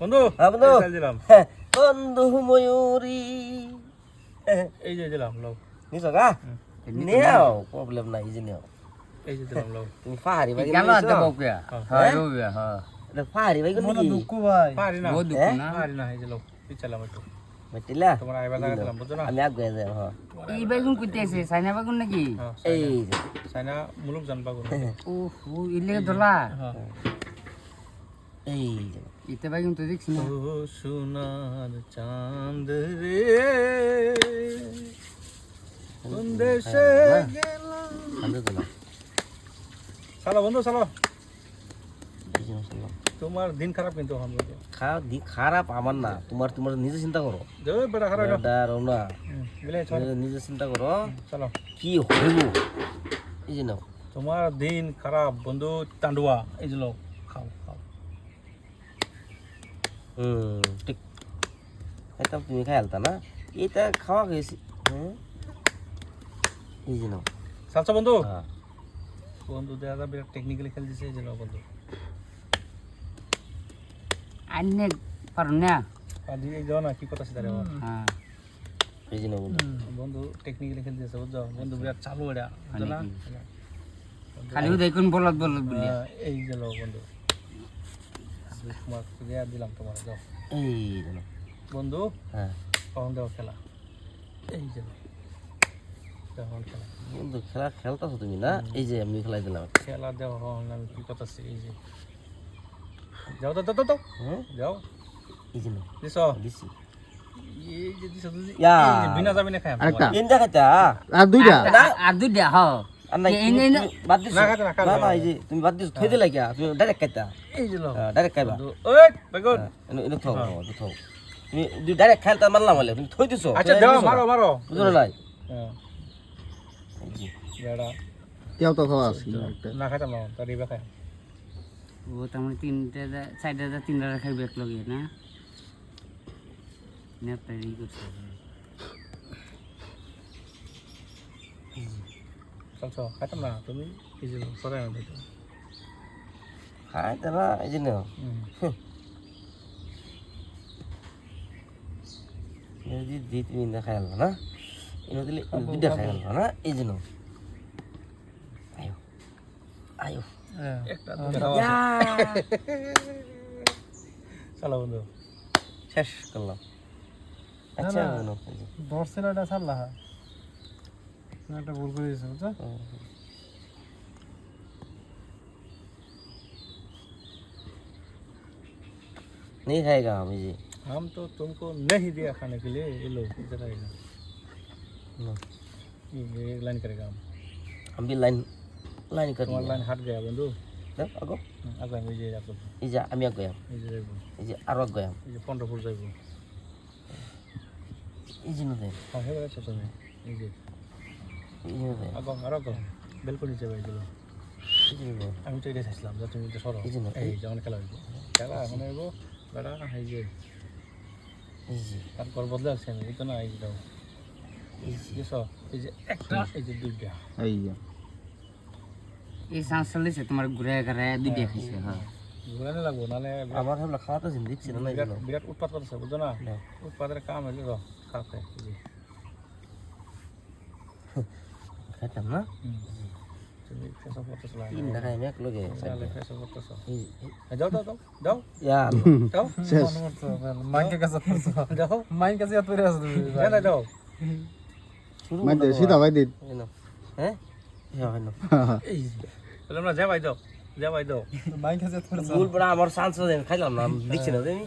বন্ধু? হ্যাঁ বন্ধু। এই দিলাম। হ্যাঁ, বন্ধু ময়ূরী। এই যে দিলাম লও। নিছো গা? নেও প্রবলেম নাই যে নেও। এই যে দিলাম লও। তুমি পাহাড়ি বাই গেল আছে বকুয়া হ্যাঁ। রবিয়া হ্যাঁ? পাহাড়ি বাই কোন কি পারি না। বহুত দুঃখ না? পারি না এই যে লও পিছালাম একটু। মেটিলা? তোমার আইবা জায়গা দিলাম বুঝছ না? আমি আগে যাই হ্যাঁ। এই বেগুন কইতে আছে সাইনা বেগুন নাকি? হ্যাঁ, এই সাইনা মুলুক জানবা কোন ও ও ইলে দলা হ্যাঁ। এই। ইতে বেগুন তো দেখছি না। ও সোনার চাঁদ রে। কোন দেশে গেলা শান্ত তো না। চালো বন্ধু যে তোমার দিন খারাপ কিন্তু খারাপ আমার না। তোমার তোমার নিজে চিন্তা করো। যাও বেটা খারাপ না নিজে- চিন্তা করো। চলো। কি হইব? এই যে তোমার দিন খারাপ বন্ধু তান্ডুয়া। এই যে খাও খাও। হুম। ঠিক। এটা তুমি খাই আলতা না? এটা খাওয়া গেছি হ্যাঁ এই যে নাও। বন্ধু? হ্যাঁ। বন্ধু দাদা বিরাট টেকনিক্যালি খেল দিছে এই যে বন্ধু। আইনে পারো না। আর এই যাও না কি কথা সেটা হ্যাঁ। এই যে নাও বন্ধু। বন্ধু টেকনিক্যালি খেল দিছে বুঝছ? বন্ধু বিরাট চালু এটা বুঝছ না? খালি দেখুন বলদ বলদ বলি হ্যাঁ, এই যে লও বন্ধু। তোমার দিলাম তোমার যাও। এই যে নাও বন্ধু হ্যাঁ। খেলা। এই যে লও। খেলা। বন্ধু খেলা খেলতেছো তুমি না? এই যে আমি খেলাই দিলাম খেলা দেওয়া হন আমি কি কথা এই যে। যাও দাও দাও দাও হ্যাঁ যাও। এই যে দিছ? দিছি। এই যে দিছ দিছি। এই যে বিনা যাবি না খাই। তিনটা খাইতা? আর দুইটা? আর দুইটা হ। তুমি- বাদ দিছো। না না, খাইতে না না না। এই যে তুমি বাদ দিছো থই দিলা কিয়া? তুমি ডাইরেক্ট খাইতা? এই যে ডাইরেক্ট খাইবা। বন্ধু, ওই বেগুন এনে এনে থাও থাও। তুমি দুই ডাইরেক্ট খাইতা মারলাম বলে তুমি থই দিছো। আচ্ছা দাও। মারো মারো। বুঝো না নাই? হ্যাঁ। বেড়া। কেউ তো খাওয়া আছে। না খাইতাম না তার রিবা খাই ও তার মানে তিনটা চারটা তিনটা খাইবে এক লগে না? নেতারি করছে। চলছো? খাইতাম না তুমি? এই যে লও সরাই না দিতো খাইতা না এই যে নাও যদি দি তুমি না খাই আলবা না? এনে দিলে দুইটা খাই আলবা না? এই যে নাও আয়ো। আয়ো একটা চলো বন্ধু। শেষ করলাম। আচ্ছা। ধরছিল এটা ছাড়লা একটা ভুল করে দিয়েছে বুঝছো नहीं खाएगा हम ये हम तो तुमको नहीं दिया खाने के लिए ये लो इधर आएगा नो, ये एक लाइन करेगा हम हम भी लाइन लाइन कर तुम्हारा लिया लाइन हट गया बंधु দেখ আগো আগে আমি যে রাখবো এই যে আমি আগে এই যে যাইবো এই যে আরো আগে এই যে পনেরো ফুট যাইবো এই যে নদে হ্যাঁ হয়ে গেছে তুমি এই যে বেলকনি যাবে এগুলো আমি তো এটা চাইছিলাম যে তুমি তো সরো। এই যেমন খেলা হইব। খেলা এখন হইব বেড়া এই যে। তারপর বদলে আসছে আমি এই তো না এই যে এই একটা এই যে দুইটা। এই এই চান্স চলিছে তোমার ঘুরে ঘুরে দুইটা খাইছে হ্যাঁ। ঘুরানো লাগবো নাহলে আমার খাওয়াতে না বিরাট উৎপাত করতেছে বুঝছ না? না। কাম হইলে হয় যে খাইতাম না? তুমি ফেসব করতেছো তিন টাকা আমি এক লগে ফেসব করতেছো। এই এই। এই যাও যাও যাও যাও। ইয়া। যাও। শেষ। মাইকের কাছে পড়ছো যাও। মাইন কাছে এত পড়ে আছো তুমি। না যাও শুরু সিধা ভাই দিন এই নাও। হ্যাঁ? এই যে। না যাও। ভাই যাও। যাও ভাই যাও মাইন কাছে পড়ছো ভুল পড়া আমার চান্স খাইলাম না দেখছি না তুমি